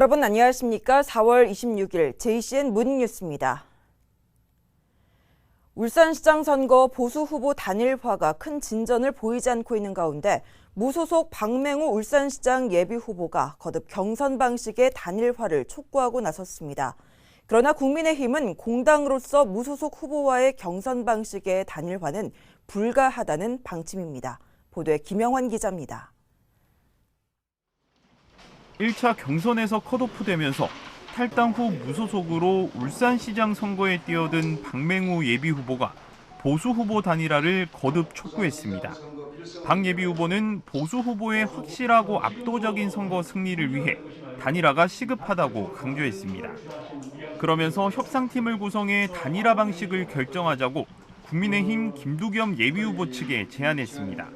여러분 안녕하십니까? 4월 26일 JCN 모닝뉴스입니다. 울산시장 선거 보수 후보 단일화가 큰 진전을 보이지 않고 있는 가운데 무소속 박맹우 울산시장 예비 후보가 거듭 경선 방식의 단일화를 촉구하고 나섰습니다. 그러나 국민의힘은 공당으로서 무소속 후보와의 경선 방식의 단일화는 불가하다는 방침입니다. 보도에 김영환 기자입니다. 1차 경선에서 컷오프되면서 탈당 후 무소속으로 울산시장 선거에 뛰어든 박맹우 예비 후보가 보수 후보 단일화를 거듭 촉구했습니다. 박 예비 후보는 보수 후보의 확실하고 압도적인 선거 승리를 위해 단일화가 시급하다고 강조했습니다. 그러면서 협상팀을 구성해 단일화 방식을 결정하자고 국민의힘 김두겸 예비 후보 측에 제안했습니다.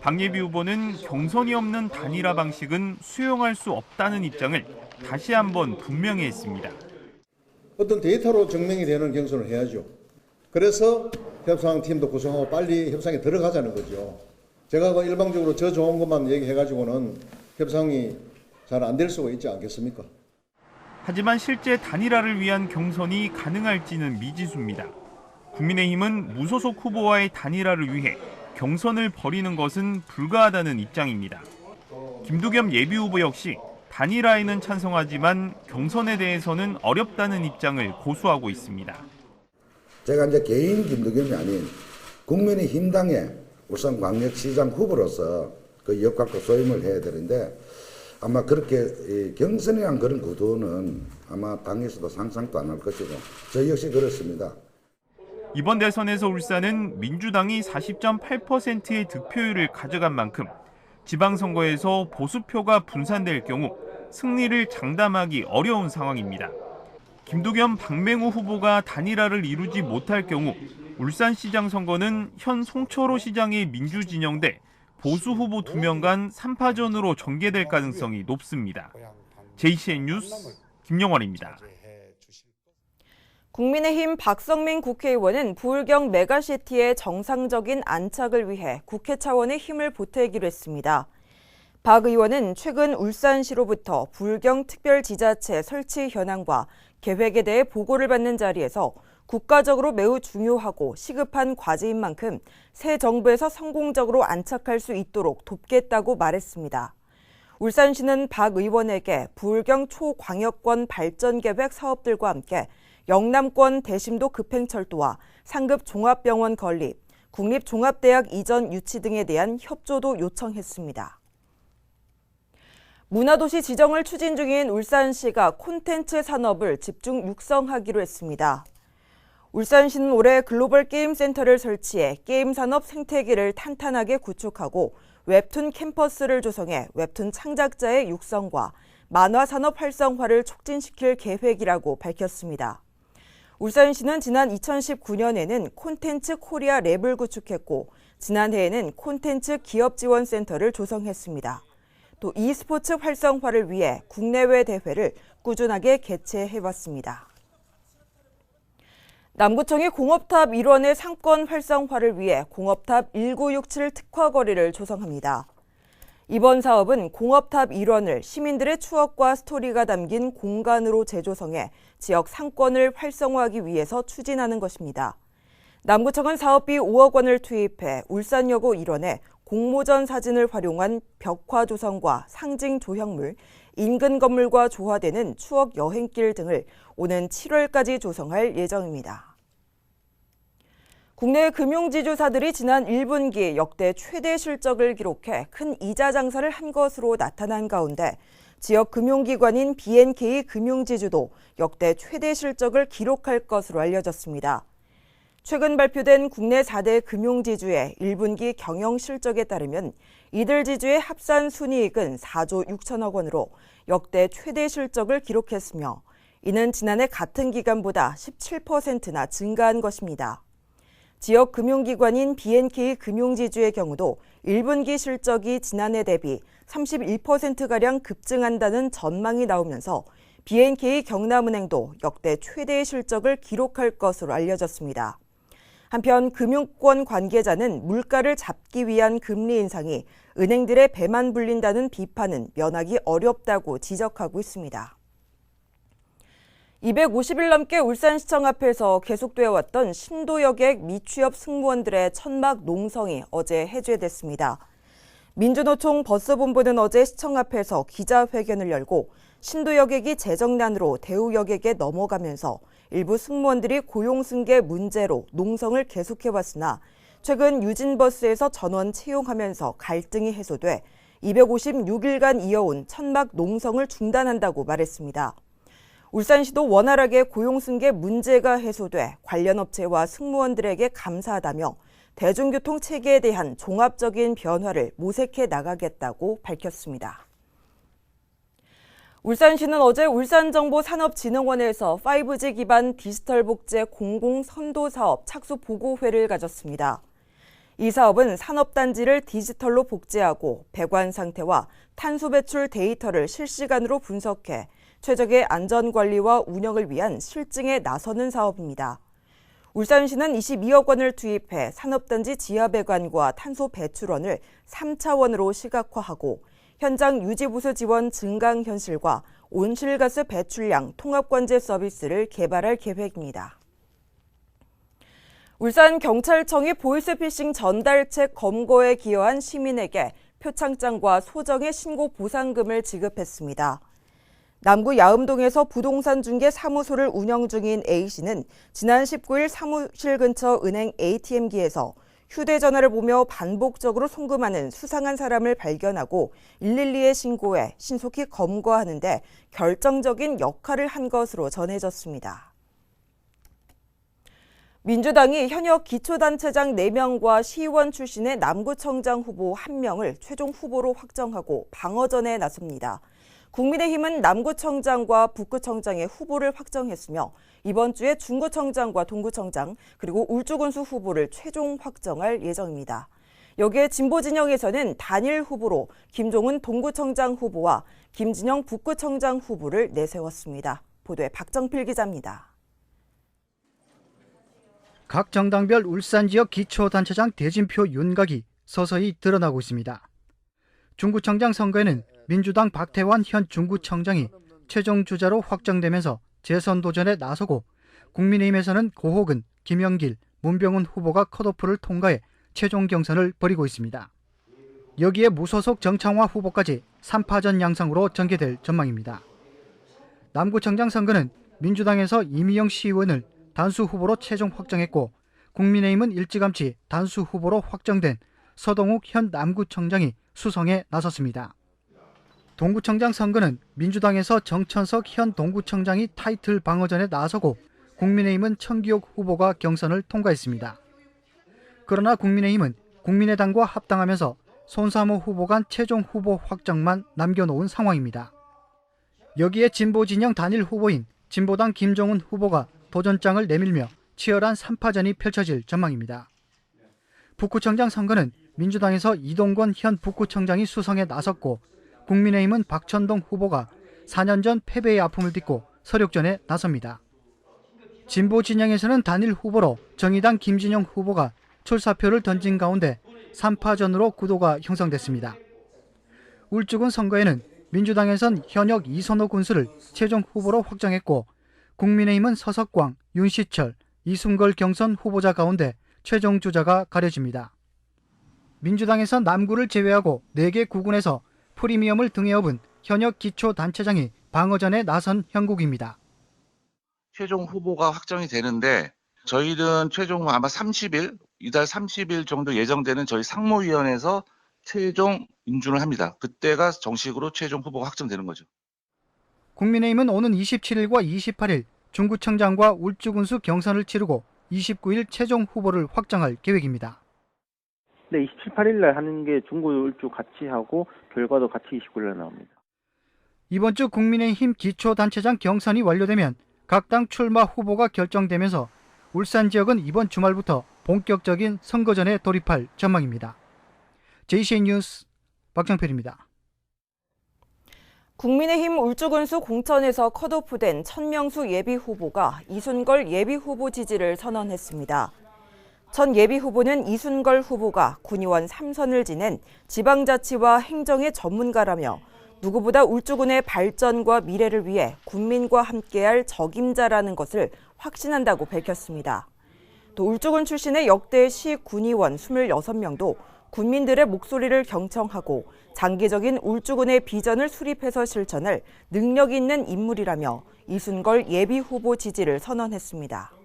박 예비 후보는 경선이 없는 단일화 방식은 수용할 수 없다는 입장을 다시 한번 분명히 했습니다. 어떤 데이터로 증명이 되는 경선을 해야죠. 그래서 협상팀도 구성하고 빨리 협상에 들어가자는 거죠. 제가 그 일방적으로 저 좋은 것만 얘기해가지고는 협상이 잘 안 될 수가 있지 않겠습니까? 하지만 실제 단일화를 위한 경선이 가능할지는 미지수입니다. 국민의힘은 무소속 후보와의 단일화를 위해 경선을 벌이는 것은 불가하다는 입장입니다. 김두겸 예비 후보 역시 단일화에는 찬성하지만 경선에 대해서는 어렵다는 입장을 고수하고 있습니다. 제가 이제 개인 김두겸이 아닌 국민의힘 당의 울산 광역시장 후보로서 그 역할과 소임을 해야 되는데 아마 그렇게 이 경선이란 그런 구도는 아마 당에서도 상상도 안 할 것이고 저 역시 그렇습니다. 이번 대선에서 울산은 민주당이 40.8%의 득표율을 가져간 만큼 지방선거에서 보수표가 분산될 경우 승리를 장담하기 어려운 상황입니다. 김두겸 박맹우 후보가 단일화를 이루지 못할 경우 울산시장 선거는 현 송철호 시장의 민주진영 대 보수 후보 두 명 간 3파전으로 전개될 가능성이 높습니다. JCN 뉴스 김영원입니다. 국민의힘 박성민 국회의원은 부울경 메가시티의 정상적인 안착을 위해 국회 차원의 힘을 보태기로 했습니다. 박 의원은 최근 울산시로부터 부울경 특별지자체 설치 현황과 계획에 대해 보고를 받는 자리에서 국가적으로 매우 중요하고 시급한 과제인 만큼 새 정부에서 성공적으로 안착할 수 있도록 돕겠다고 말했습니다. 울산시는 박 의원에게 부울경 초광역권 발전계획 사업들과 함께 영남권 대심도 급행철도와 상급 종합병원 건립, 국립종합대학 이전 유치 등에 대한 협조도 요청했습니다. 문화도시 지정을 추진 중인 울산시가 콘텐츠 산업을 집중 육성하기로 했습니다. 울산시는 올해 글로벌 게임 센터를 설치해 게임 산업 생태계를 탄탄하게 구축하고 웹툰 캠퍼스를 조성해 웹툰 창작자의 육성과 만화 산업 활성화를 촉진시킬 계획이라고 밝혔습니다. 울산시는 지난 2019년에는 콘텐츠 코리아 랩을 구축했고 지난해에는 콘텐츠 기업 지원 센터를 조성했습니다. 또 e스포츠 활성화를 위해 국내외 대회를 꾸준하게 개최해왔습니다. 남구청이 공업탑 일원의 상권 활성화를 위해 공업탑 1967 특화 거리를 조성합니다. 이번 사업은 공업탑 일원을 시민들의 추억과 스토리가 담긴 공간으로 재조성해 지역 상권을 활성화하기 위해서 추진하는 것입니다. 남구청은 사업비 5억 원을 투입해 울산여고 일원에 공모전 사진을 활용한 벽화 조성과 상징 조형물, 인근 건물과 조화되는 추억 여행길 등을 오는 7월까지 조성할 예정입니다. 국내 금융지주사들이 지난 1분기 역대 최대 실적을 기록해 큰 이자 장사를 한 것으로 나타난 가운데 지역 금융기관인 BNK 금융지주도 역대 최대 실적을 기록할 것으로 알려졌습니다. 최근 발표된 국내 4대 금융지주의 1분기 경영 실적에 따르면 이들 지주의 합산 순이익은 4조 6천억 원으로 역대 최대 실적을 기록했으며 이는 지난해 같은 기간보다 17%나 증가한 것입니다. 지역 금융기관인 BNK 금융지주의 경우도 1분기 실적이 지난해 대비 31%가량 급증한다는 전망이 나오면서 BNK 경남은행도 역대 최대의 실적을 기록할 것으로 알려졌습니다. 한편 금융권 관계자는 물가를 잡기 위한 금리 인상이 은행들의 배만 불린다는 비판은 면하기 어렵다고 지적하고 있습니다. 250일 넘게 울산시청 앞에서 계속되어 왔던 신도여객 미취업 승무원들의 천막 농성이 어제 해제됐습니다. 민주노총 버스본부는 어제 시청 앞에서 기자회견을 열고 신도여객이 재정난으로 대우여객에 넘어가면서 일부 승무원들이 고용 승계 문제로 농성을 계속해왔으나 최근 유진버스에서 전원 채용하면서 갈등이 해소돼 256일간 이어온 천막 농성을 중단한다고 말했습니다. 울산시도 원활하게 고용 승계 문제가 해소돼 관련 업체와 승무원들에게 감사하다며 대중교통 체계에 대한 종합적인 변화를 모색해 나가겠다고 밝혔습니다. 울산시는 어제 울산정보산업진흥원에서 5G 기반 디지털 복제 공공 선도 사업 착수 보고회를 가졌습니다. 이 사업은 산업단지를 디지털로 복제하고 배관 상태와 탄소 배출 데이터를 실시간으로 분석해 최적의 안전 관리와 운영을 위한 실증에 나서는 사업입니다. 울산시는 22억 원을 투입해 산업단지 지하 배관과 탄소 배출원을 3차원으로 시각화하고 현장 유지보수 지원 증강 현실과 온실가스 배출량 통합관제 서비스를 개발할 계획입니다. 울산 경찰청이 보이스피싱 전달책 검거에 기여한 시민에게 표창장과 소정의 신고 보상금을 지급했습니다. 남구 야음동에서 부동산 중개 사무소를 운영 중인 A씨는 지난 19일 사무실 근처 은행 ATM기에서 휴대전화를 보며 반복적으로 송금하는 수상한 사람을 발견하고 112에 신고해 신속히 검거하는데 결정적인 역할을 한 것으로 전해졌습니다. 민주당이 현역 기초단체장 4명과 시의원 출신의 남구청장 후보 1명을 최종 후보로 확정하고 방어전에 나섭니다. 국민의힘은 남구청장과 북구청장의 후보를 확정했으며 이번 주에 중구청장과 동구청장 그리고 울주군수 후보를 최종 확정할 예정입니다. 여기에 진보 진영에서는 단일 후보로 김종은 동구청장 후보와 김진영 북구청장 후보를 내세웠습니다. 보도에 박정필 기자입니다. 각 정당별 울산 지역 기초단체장 대진표 윤곽이 서서히 드러나고 있습니다. 중구청장 선거에는 민주당 박태환 현 중구청장이 최종 주자로 확정되면서 재선 도전에 나서고 국민의힘에서는 고호근, 김영길, 문병훈 후보가 컷오프를 통과해 최종 경선을 벌이고 있습니다. 여기에 무소속 정창화 후보까지 3파전 양상으로 전개될 전망입니다. 남구청장 선거는 민주당에서 이미영 시의원을 단수 후보로 최종 확정했고 국민의힘은 일찌감치 단수 후보로 확정된 서동욱 현 남구청장이 수성에 나섰습니다. 동구청장 선거는 민주당에서 정천석 현 동구청장이 타이틀 방어전에 나서고 국민의힘은 청기옥 후보가 경선을 통과했습니다. 그러나 국민의힘은 국민의당과 합당하면서 손사모 후보 간 최종 후보 확정만 남겨놓은 상황입니다. 여기에 진보 진영 단일 후보인 진보당 김종훈 후보가 도전장을 내밀며 치열한 3파전이 펼쳐질 전망입니다. 북구청장 선거는 민주당에서 이동건 현 북구청장이 수성에 나섰고 국민의힘은 박천동 후보가 4년 전 패배의 아픔을 딛고 서력전에 나섭니다. 진보 진영에서는 단일 후보로 정의당 김진영 후보가 출사표를 던진 가운데 3파전으로 구도가 형성됐습니다. 울주군 선거에는 민주당에선 현역 이선호 군수를 최종 후보로 확정했고 국민의힘은 서석광, 윤시철, 이순걸 경선 후보자 가운데 최종 주자가 가려집니다. 민주당에선 남구를 제외하고 4개 구군에서 프리미엄을 등에 업은 현역 기초단체장이 방어전에 나선 형국입니다. 최종 후보가 확정이 되는데 저희는 최종 아마 30일 이달 30일 정도 예정되는 저희 상무위원회에서 최종 인준을 합니다. 그때가 정식으로 최종 후보가 확정되는 거죠. 국민의힘은 오는 27일과 28일 중구청장과 울주군수 경선을 치르고 29일 최종 후보를 확정할 계획입니다. 네, 27, 8일 날 하는 게 중고 울주 같이 하고 결과도 같이 29일 날 나옵니다. 이번 주 국민의힘 기초단체장 경선이 완료되면 각 당 출마 후보가 결정되면서 울산 지역은 이번 주말부터 본격적인 선거전에 돌입할 전망입니다. JCN 뉴스 박정필입니다. 국민의힘 울주군수 공천에서 컷오프된 천명수 예비 후보가 이순걸 예비 후보 지지를 선언했습니다. 전 예비 후보는 이순걸 후보가 군의원 3선을 지낸 지방자치와 행정의 전문가라며 누구보다 울주군의 발전과 미래를 위해 국민과 함께할 적임자라는 것을 확신한다고 밝혔습니다. 또 울주군 출신의 역대 시 군의원 26명도 군민들의 목소리를 경청하고 장기적인 울주군의 비전을 수립해서 실천할 능력 있는 인물이라며 이순걸 예비 후보 지지를 선언했습니다.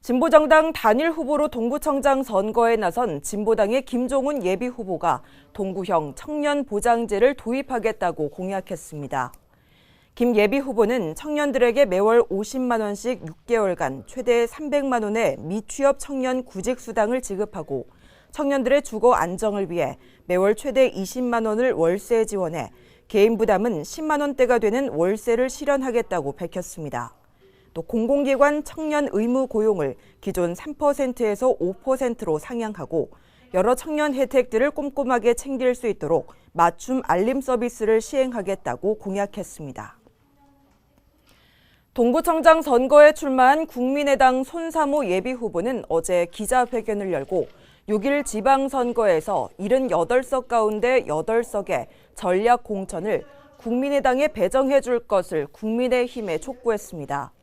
진보정당 단일 후보로 동구청장 선거에 나선 진보당의 김종훈 예비 후보가 동구형 청년 보장제를 도입하겠다고 공약했습니다. 김 예비 후보는 청년들에게 매월 50만 원씩 6개월간 최대 300만 원의 미취업 청년 구직 수당을 지급하고 청년들의 주거 안정을 위해 매월 최대 20만 원을 월세 지원해 개인 부담은 10만 원대가 되는 월세를 실현하겠다고 밝혔습니다. 또 공공기관 청년 의무 고용을 기존 3%에서 5%로 상향하고 여러 청년 혜택들을 꼼꼼하게 챙길 수 있도록 맞춤 알림 서비스를 시행하겠다고 공약했습니다. 동구청장 선거에 출마한 국민의당 손사모 예비 후보는 어제 기자회견을 열고 6일 지방선거에서 78석 가운데 8석의 전략 공천을 국민의당에 배정해 줄 것을 국민의힘에 촉구했습니다.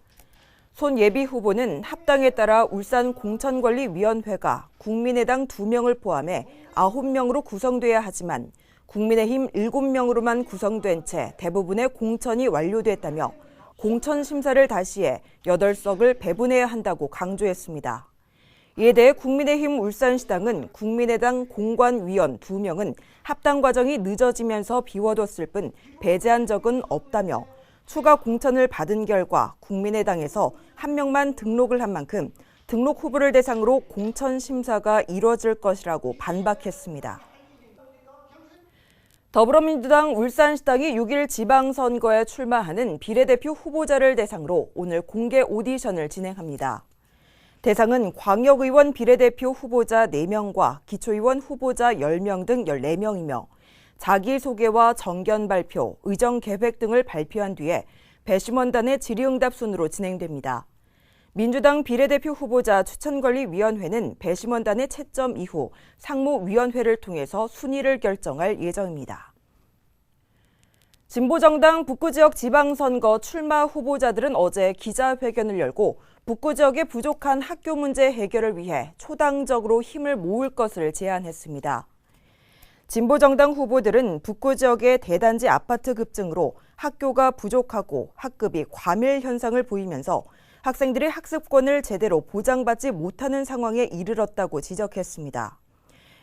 손 예비 후보는 합당에 따라 울산 공천관리위원회가 국민의당 2명을 포함해 9명으로 구성돼야 하지만 국민의힘 7명으로만 구성된 채 대부분의 공천이 완료됐다며 공천 심사를 다시 해 8석을 배분해야 한다고 강조했습니다. 이에 대해 국민의힘 울산시당은 국민의당 공관위원 2명은 합당 과정이 늦어지면서 비워뒀을 뿐 배제한 적은 없다며 추가 공천을 받은 결과 국민의당에서 한 명만 등록을 한 만큼 등록 후보를 대상으로 공천 심사가 이뤄질 것이라고 반박했습니다. 더불어민주당 울산시당이 6일 지방선거에 출마하는 비례대표 후보자를 대상으로 오늘 공개 오디션을 진행합니다. 대상은 광역의원 비례대표 후보자 4명과 기초의원 후보자 10명 등 14명이며 자기소개와 정견 발표, 의정 계획 등을 발표한 뒤에 배심원단의 질의응답 순으로 진행됩니다. 민주당 비례대표 후보자 추천관리위원회는 배심원단의 채점 이후 상무위원회를 통해서 순위를 결정할 예정입니다. 진보정당 북구지역 지방선거 출마 후보자들은 어제 기자회견을 열고 북구 지역의 부족한 학교 문제 해결을 위해 초당적으로 힘을 모을 것을 제안했습니다. 진보정당 후보들은 북구 지역의 대단지 아파트 급증으로 학교가 부족하고 학급이 과밀 현상을 보이면서 학생들의 학습권을 제대로 보장받지 못하는 상황에 이르렀다고 지적했습니다.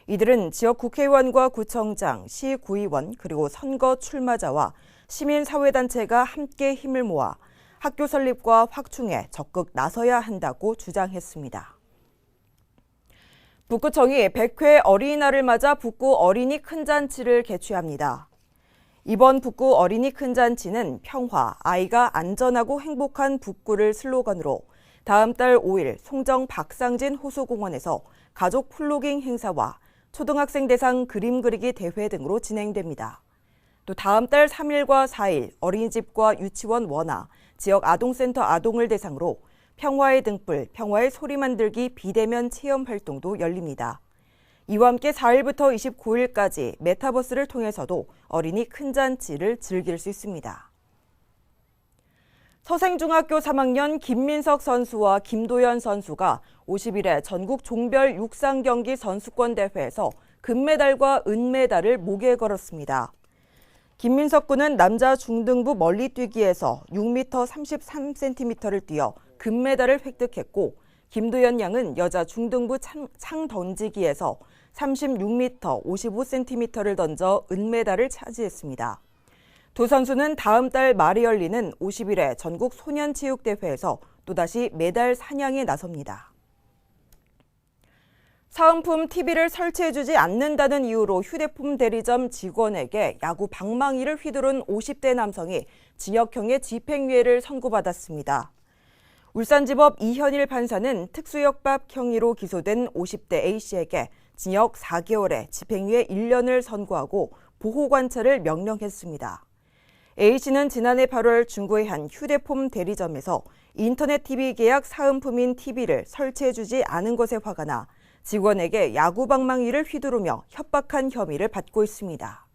이들은 지역 국회의원과 구청장, 시구의원 그리고 선거 출마자와 시민사회단체가 함께 힘을 모아 학교 설립과 확충에 적극 나서야 한다고 주장했습니다. 북구청이 100회 어린이날을 맞아 북구 어린이 큰잔치를 개최합니다. 이번 북구 어린이 큰잔치는 평화, 아이가 안전하고 행복한 북구를 슬로건으로 다음 달 5일 송정 박상진 호수공원에서 가족 플로깅 행사와 초등학생 대상 그림 그리기 대회 등으로 진행됩니다. 또 다음 달 3일과 4일 어린이집과 유치원 원화, 지역 아동센터 아동을 대상으로 평화의 등불, 평화의 소리 만들기 비대면 체험 활동도 열립니다. 이와 함께 4일부터 29일까지 메타버스를 통해서도 어린이 큰 잔치를 즐길 수 있습니다. 서생중학교 3학년 김민석 선수와 김도현 선수가 50일에 전국 종별 육상 경기 선수권 대회에서 금메달과 은메달을 목에 걸었습니다. 김민석 군은 남자 중등부 멀리뛰기에서 6m 33cm를 뛰어 금메달을 획득했고 김도현 양은 여자 중등부 창, 창 던지기에서 36m 55cm를 던져 은메달을 차지했습니다. 두 선수는 다음 달 말에 열리는 50일의 전국 소년체육대회에서 또다시 메달 사냥에 나섭니다. 사은품 TV를 설치해주지 않는다는 이유로 휴대폰 대리점 직원에게 야구 방망이를 휘두른 50대 남성이 징역형의 집행유예를 선고받았습니다. 울산지법 이현일 판사는 특수협박 형의로 기소된 50대 A씨에게 징역 4개월에 집행유예 1년을 선고하고 보호관찰을 명령했습니다. A씨는 지난해 8월 중구의 한 휴대폰 대리점에서 인터넷 TV 계약 사은품인 TV를 설치해주지 않은 것에 화가 나 직원에게 야구방망이를 휘두르며 협박한 혐의를 받고 있습니다.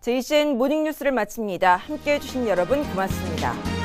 JCN 모닝뉴스를 마칩니다. 함께해 주신 여러분 고맙습니다.